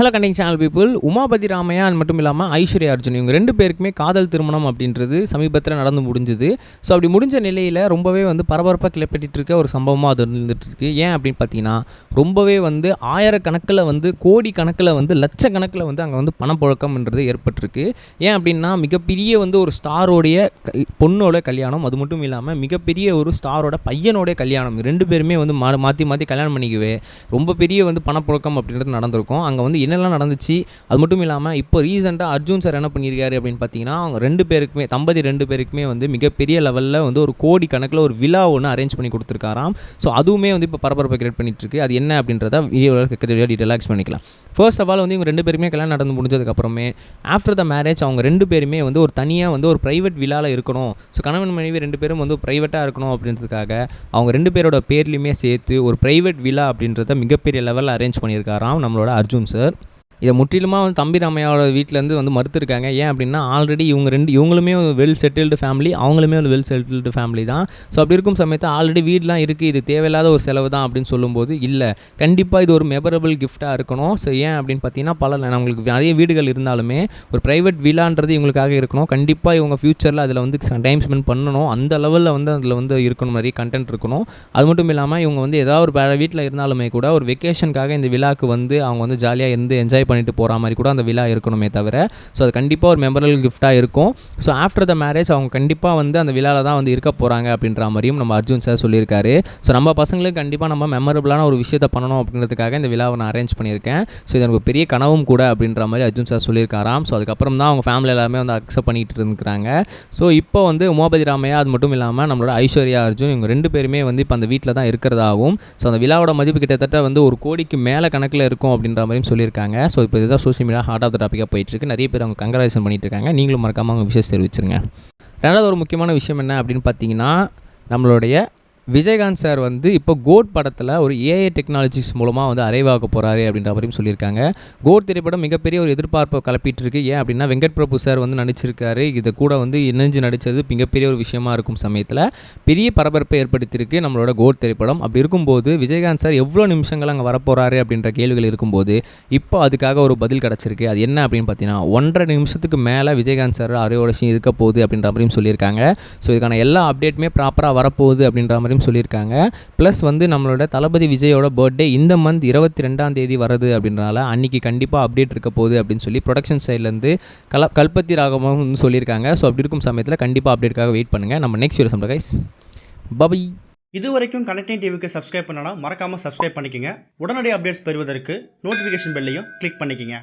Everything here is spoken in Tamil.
Hello connecting channel people Umapathi Ramaiah மட்டும் இல்லாமல் ஐஸ்வர்யா அர்ஜுன் இவங்க ரெண்டு பேருக்குமே காதல் திருமணம் அப்படின்றது சமீபத்தில் நடந்து முடிஞ்சுது. ஸோ அப்படி முடிஞ்ச நிலையில் ரொம்பவே வந்து பரபரப்பாக கிளப்பிட்டு இருக்க ஒரு சம்பவமாக அது இருந்துட்டு இருக்குது ஏன் அப்படின்னு பார்த்தீங்கன்னா ரொம்பவே வந்து ஆயிரக்கணக்கில் வந்து கோடி கணக்கில் வந்து லட்சக்கணக்கில் வந்து அங்கே வந்து பணப்புழக்கம்ன்றது ஏற்பட்டிருக்கு. ஏன் அப்படின்னா மிகப்பெரிய வந்து ஒரு ஸ்டாரோடைய பொண்ணோட கல்யாணம். அது மட்டும் இல்லாமல் மிகப்பெரிய ஒரு ஸ்டாரோட பையனோட கல்யாணம். ரெண்டு பேருமே வந்து மா மாற்றி மாற்றி கல்யாணம் பண்ணிக்கவே ரொம்ப பெரிய வந்து பணப்புழக்கம் அப்படின்றது நடந்திருக்கும். அங்கே வந்து என்னெல்லாம் நடந்துச்சு அது மட்டும் இல்லாமல் இப்போ ரீசெண்டாக அர்ஜுன் சார் என்ன பண்ணியிருக்காரு அப்படின்னு பார்த்தீங்கன்னா அவங்க ரெண்டு பேருக்குமே தம்பதி ரெண்டு பேருக்குமே வந்து மிகப்பெரிய லெவலில் வந்து ஒரு கோடி கணக்கில் ஒரு விழா ஒன்று அரேஞ்ச் பண்ணி கொடுத்துருக்காராம். ஸோ அதுவுமே வந்து இப்போ பரபரப்பை கிரியேட் பண்ணிட்டுருக்கு. அது என்ன அப்படின்றத வீடியோவில் ரிலாக்ஸ் பண்ணிக்கலாம். ஃபர்ஸ்ட் ஆஃப் ஆல் வந்து இவங்க ரெண்டு பேருமே கல்யாணம் நடந்து முடிஞ்சதுக்கப்புறமே ஆஃப்டர் த மேரேஜ் அவங்க ரெண்டு பேருமே வந்து ஒரு தனியாக வந்து ஒரு ப்ரைவேட் விழாவில் இருக்கணும். ஸோ கணவன் மனைவி ரெண்டு பேரும் வந்து ப்ரைவேட்டாக இருக்கணும் அப்படின்றதுக்காக அவங்க ரெண்டு பேரோட பேர்லையுமே சேர்த்து ஒரு ப்ரைவேட் விழா அப்படின்றத மிகப்பெரிய லெவலில் அரேஞ்ச் பண்ணியிருக்காராம் நம்மளோட அர்ஜுன் சார் இதை முற்றிலுமாக வந்து தம்பி ராமையாவோட வீட்டிலேருந்து வந்து மறுத்துருக்காங்க. ஏன் அப்படின்னா ஆல்ரெடி இவங்க ரெண்டு இவங்களுமே வெல் செட்டில்டு ஃபேமிலி அவங்களுமே ஒரு வெல் செட்டில்டு ஃபேமிலி தான். ஸோ அப்படி இருக்கும் சமயத்தில் ஆல்ரெடி வீடெலாம் இருக்குது இது தேவையில்லாத ஒரு செலவு தான் அப்படின்னு சொல்லும்போது இல்லை. கண்டிப்பாக இது ஒரு மெமரபிள் கிஃப்ட்டாக இருக்கணும். ஸோ ஏன் அப்படின்னு பார்த்தீங்கன்னா பல நம்மளுக்கு நிறைய வீடுகள் இருந்தாலுமே ஒரு ப்ரைவேட் விழான்றது இவங்களுக்காக இருக்கணும். கண்டிப்பாக இவங்க ஃப்யூச்சரில் அதில் வந்து டைம் ஸ்பெண்ட் பண்ணணும். அந்த லெவலில் வந்து அதில் வந்து இருக்கணும் நிறைய கண்டென்ட் இருக்கணும். அது மட்டும் இல்லாமல் இவங்க வந்து ஏதாவது ஒரு வேறு வீட்டில் இருந்தாலுமே கூட ஒரு வெக்கேஷனுக்காக இந்த விழாக்கு வந்து அவங்க வந்து ஜாலியாக இருந்து என்ஜாய் பண்ணிட்டு போகிற மாதிரி கூட அந்த விழா இருக்கணுமே தவிர ஸோ அது கண்டிப்பாக ஒரு மெமரபிள் கிஃப்ட்டாக இருக்கும். ஸோ ஆஃப்டர் த மேரேஜ் அவங்க கண்டிப்பாக வந்து அந்த விழாவில் தான் வந்து இருக்க போகிறாங்க அப்படின்ற மாதிரியும் நம்ம அர்ஜுன் சார் சொல்லியிருக்காரு. ஸோ நம்ம பசங்களுக்கு கண்டிப்பாக நம்ம மெமரபிளான ஒரு விஷயத்தை பண்ணணும் அப்படின்றதுக்காக இந்த விழாவை நான் அரேஞ்ச் பண்ணியிருக்கேன். ஸோ இது எனக்கு பெரிய கனவும் கூட அப்படின்ற மாதிரி அர்ஜுன் சார் சொல்லியிருக்காராம். ஸோ அதுக்கப்புறம் தான் அவங்க ஃபேமிலி எல்லாமே வந்து அக்செப்ட் பண்ணிட்டு இருந்துக்கிறாங்க ஸோ இப்போ வந்து உமாபதி ராமையா அது மட்டும் இல்லாமல் நம்மளோட ஐஸ்வர்யா அர்ஜுன் இவங்க ரெண்டு பேருமே வந்து இப்போ அந்த வீட்டில் தான் இருக்கிறதாகவும் ஸோ அந்த விழாவோட மதிப்பு கிட்டத்தட்ட வந்து ஒரு கோடிக்கு மேலே கணக்கில் இருக்கும் அப்படின்ற மாதிரியும் சொல்லியிருக்காங்க. ஸோ ஸோ இப்போ இதுதான் social media heart of the டாப்பிக்காக போயிட்டுருக்கு. நிறைய பேர் அவங்க கங்க்ராச்சுலேஷன் பண்ணிட்டு இருக்காங்க நீங்களும் மறக்காமல் அவங்க விஷயம் தெரிவிச்சிருங்க. ரெண்டாவது ஒரு முக்கியமான விஷயம் என்ன அப்படின்னு பார்த்தீங்கன்னா நம்மளுடைய விஜயகாந்த் சார் வந்து இப்போ கோட் படத்தில் ஒரு ஏஐ டெக்னாலஜிஸ் மூலமாக வந்து அரைவாக்க போகிறாரு அப்படின்ற மாதிரியும் சொல்லியிருக்காங்க. கோட் திரைப்படம் மிகப்பெரிய ஒரு எதிர்பார்ப்பை கலப்பிட்டுருக்கு. ஏன் அப்படின்னா வெங்கட் பிரபு சார் வந்து நடிச்சிருக்காரு. இதை கூட வந்து இணைஞ்சு நடித்தது மிகப்பெரிய ஒரு விஷயமா இருக்கும் சமயத்தில். பெரிய பரபரப்பை ஏற்படுத்தியிருக்கு நம்மளோட கோட் திரைப்படம். அப்படி இருக்கும்போது விஜயகாந்த் சார் எவ்வளோ நிமிஷங்கள் அங்கே வரப்போகிறாரு அப்படின்ற கேள்விகள் இருக்கும்போது இப்போ அதுக்காக ஒரு பதில் கிடச்சிருக்கு. அது என்ன அப்படின்னு பார்த்தீங்கன்னா ஒன்றரை நிமிஷத்துக்கு மேலே விஜயகாந்த் சார் அரையோட இருக்க போகுது அப்படின்ற மாதிரியும் சொல்லியிருக்காங்க. ஸோ இதுக்கான எல்லா அப்டேட்டுமே ப்ராப்பராக வரப்போகுது அப்படின்ற மாதிரி அப்படின்னு சொல்லியிருக்காங்க. ப்ளஸ் வந்து நம்மளோட தளபதி விஜயோட பர்த்டே இந்த மந்த் இருபத்தி ரெண்டாம் தேதி வருது அப்படின்றனால அன்றைக்கி கண்டிப்பாக அப்டேட் இருக்க போகுது அப்படின்னு சொல்லி ப்ரொடக்ஷன் சைட்லேருந்து கல கல்பத்தி ராகமும் சொல்லியிருக்காங்க. ஸோ அப்படி இருக்கும் சமயத்தில் கண்டிப்பாக அப்டேட்காக வெயிட் பண்ணுங்கள் நம்ம நெக்ஸ்ட் வீடியோ சம்பளம் கைஸ் பபை இது வரைக்கும் கனெக்டிங் டிவிக்கு சப்ஸ்கிரைப் பண்ணனா மறக்காமல் சப்ஸ்கிரைப் பண்ணிக்கங்க. உடனடி அப்டேட்ஸ் பெறுவதற்கு நோட்டிஃபிகேஷன் பெல்லையும் கிளிக் பண்ணிக்கங்க.